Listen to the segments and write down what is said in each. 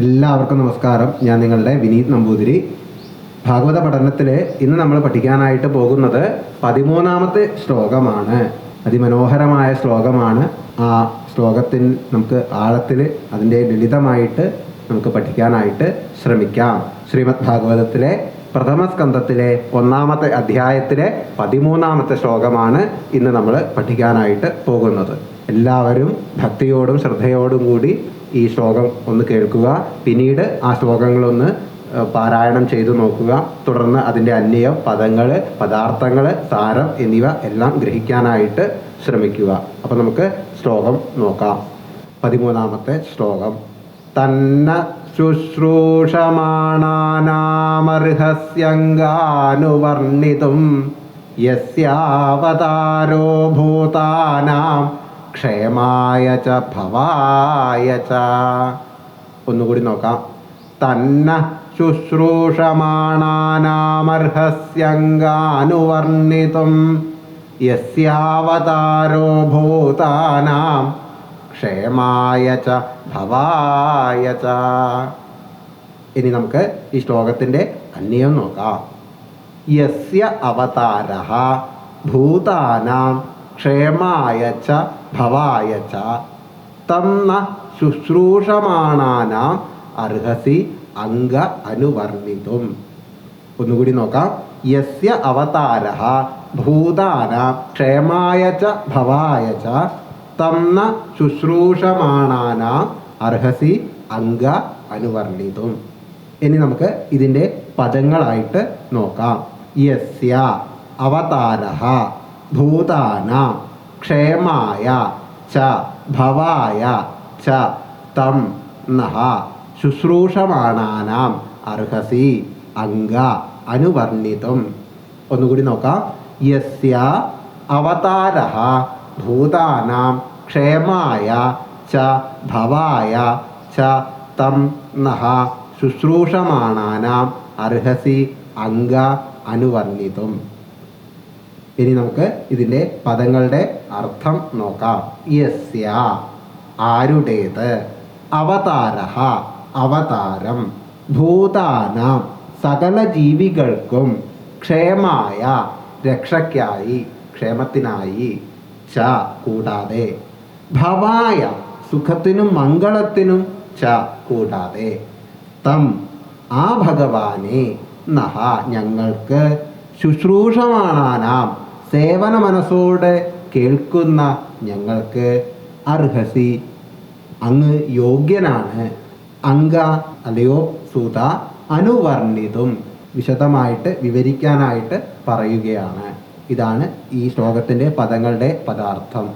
എല്ലാവർക്കും നമസ്കാരം. ഞാൻ നിങ്ങളുടെ വിനീത് നമ്പൂതിരി. ഭാഗവത പഠനത്തിൽ ഇന്ന് നമ്മൾ പഠിക്കാനായിട്ട് പോകുന്നത് പതിമൂന്നാമത്തെ ശ്ലോകമാണ്. അതിമനോഹരമായ ശ്ലോകമാണ്. ആ ശ്ലോകത്തിൽ നമുക്ക് ആഴത്തിൽ അതിന്റെ ലളിതമായിട്ട് നമുക്ക് പഠിക്കാനായിട്ട് ശ്രമിക്കാം. ശ്രീമദ് ഭാഗവതത്തിലെ പ്രഥമ സ്കന്ധത്തിലെ ഒന്നാമത്തെ അധ്യായത്തിലെ പതിമൂന്നാമത്തെ ശ്ലോകമാണ് ഇന്ന് നമ്മൾ പഠിക്കാനായിട്ട് പോകുന്നത്. എല്ലാവരും ഭക്തിയോടും ശ്രദ്ധയോടും കൂടി ഈ ശ്ലോകം ഒന്ന് കേൾക്കുക. പിന്നീട് ആ ശ്ലോകങ്ങളൊന്ന് പാരായണം ചെയ്തു നോക്കുക. തുടർന്ന് അതിന്റെ അന്വയം പദങ്ങൾ പദാർത്ഥങ്ങൾ സാരം എന്നിവ എല്ലാം ഗ്രഹിക്കാനായിട്ട് ശ്രമിക്കുക. അപ്പം നമുക്ക് ശ്ലോകം നോക്കാം. പതിമൂന്നാമത്തെ ശ്ലോകം. തന്ന ശുശ്രൂഷമാണാനാമർഹസ്യങ്കാനുവർണിതും യസ്യാവതാരോ ഭൂതാനാം ക്ഷേമായ ച ഭവായ ച. ഒന്നുകൂടി നോക്കാം. തന്ന ശുശ്രൂഷമാണാനാമർഹസ്യങ്കാനുവർണിതും. യസ്യാവതാരോ ഭൂതാനാം. ക്ഷേമായ ച ഭവായ ച. ഇനി നമുക്ക് ഈ ശ്ലോകത്തിന്റെ അന്യം നോക്കാം. യസ്യ അവതാര ഭൂതാനാം. ക്ഷേമായ ച ഭവായ ച. തം ന ശുശ്രൂഷമാണാനാം അർഹസി അംഗ അനുവർണിതും. ഒന്നുകൂടി നോക്കാം. യസ്യ അവതാര ഭൂതാന ക്ഷേമായ ച ഭവായ ച. തം ന ശുശ്രൂഷമാണാനാം അർഹസി അംഗ അനുവർണിതും. ഇനി നമുക്ക് ഇതിന്റെ പദങ്ങളായിട്ട് നോക്കാം. യസ്യ അവതാര ഭൂതാനാം ക്ഷേമായ ച ഭവായ ച തം നഹ ശുശ്രൂഷമാണാനാം അർഹസി അംഗ അനുവർണിതം. ഒന്നുകൂടി നോക്കാം. യസ്യ അവതാര ഭൂതാനാം ക്ഷേമായ ച ഭവായ ച തം നഹ ശുശ്രൂഷമാണാനാം അർഹസി അംഗ അനുവർണിതും. ഇനി നമുക്ക് ഇതിന്റെ പദങ്ങളുടെ അർത്ഥം നോക്കാം. യസ്യ ആരുടേത്? അവതാര അവതാരം. ഭൂതാനാം സകല ജീവികൾക്കും ക്ഷേമായ രക്ഷയ്ക്കായി ക്ഷേമത്തിനായി ച കൂടാതെ. ഭവായ സുഖത്തിനും മംഗളത്തിനും ച കൂടാതെ. തം ആ ഭഗവാനെ നഹ ഞങ്ങൾക്ക് ശുശ്രൂഷമാണാനാം സേവന മനസ്സോടെ കേൾക്കുന്ന ഞങ്ങൾക്ക് അർഹസി. അങ്ങ് യോഗ്യനാണ്. അങ്ക അല്ലയോ സൂത അനുവർണിതും വിശദമായിട്ട് വിവരിക്കാനായിട്ട് പറയുകയാണ്. ഇതാണ് ഈ ശ്ലോകത്തിന്റെ പദങ്ങളുടെ പദാർത്ഥം.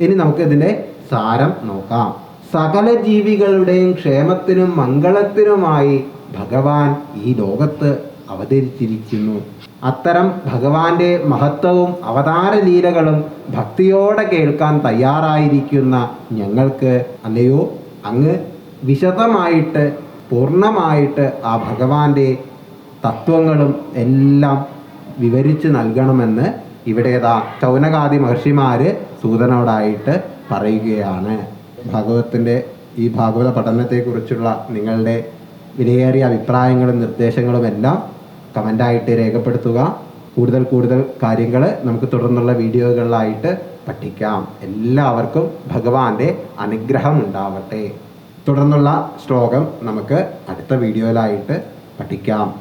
ഇനി നമുക്ക് ഇതിന്റെ സാരം നോക്കാം. സകല ജീവികളുടെയും ക്ഷേമത്തിനും മംഗളത്തിനുമായി ഭഗവാൻ ഈ ലോകത്ത് അവതരിച്ചിരിക്കുന്നു. അത്തരം ഭഗവാന്റെ മഹത്വവും അവതാരലീലകളും ഭക്തിയോടെ കേൾക്കാൻ തയ്യാറായിരിക്കുന്ന ഞങ്ങൾക്ക് അല്ലയോ അങ്ങ് വിശദമായിട്ട് പൂർണമായിട്ട് ആ ഭഗവാന്റെ തത്വങ്ങളും എല്ലാം വിവരിച്ച് നൽകണമെന്ന് ഇവിടേതാ ചൗനകാദി മഹർഷിമാർ സൂതനോടായിട്ട് പറയുകയാണ്. ഭാഗവതത്തിന്റെ ഈ ഭാഗവത പഠനത്തെക്കുറിച്ചുള്ള നിങ്ങളുടെ വിലയേറിയ അഭിപ്രായങ്ങളും നിർദ്ദേശങ്ങളും എല്ലാം കമന്റായിട്ട് രേഖപ്പെടുത്തുക. കൂടുതൽ കൂടുതൽ കാര്യങ്ങൾ നമുക്ക് തുടർന്നുള്ള വീഡിയോകളിലായിട്ട് പഠിക്കാം. എല്ലാവർക്കും ഭഗവാന്റെ അനുഗ്രഹം ഉണ്ടാവട്ടെ. തുടർന്നുള്ള ശ്ലോകം നമുക്ക് അടുത്ത വീഡിയോയിലായിട്ട് പഠിക്കാം.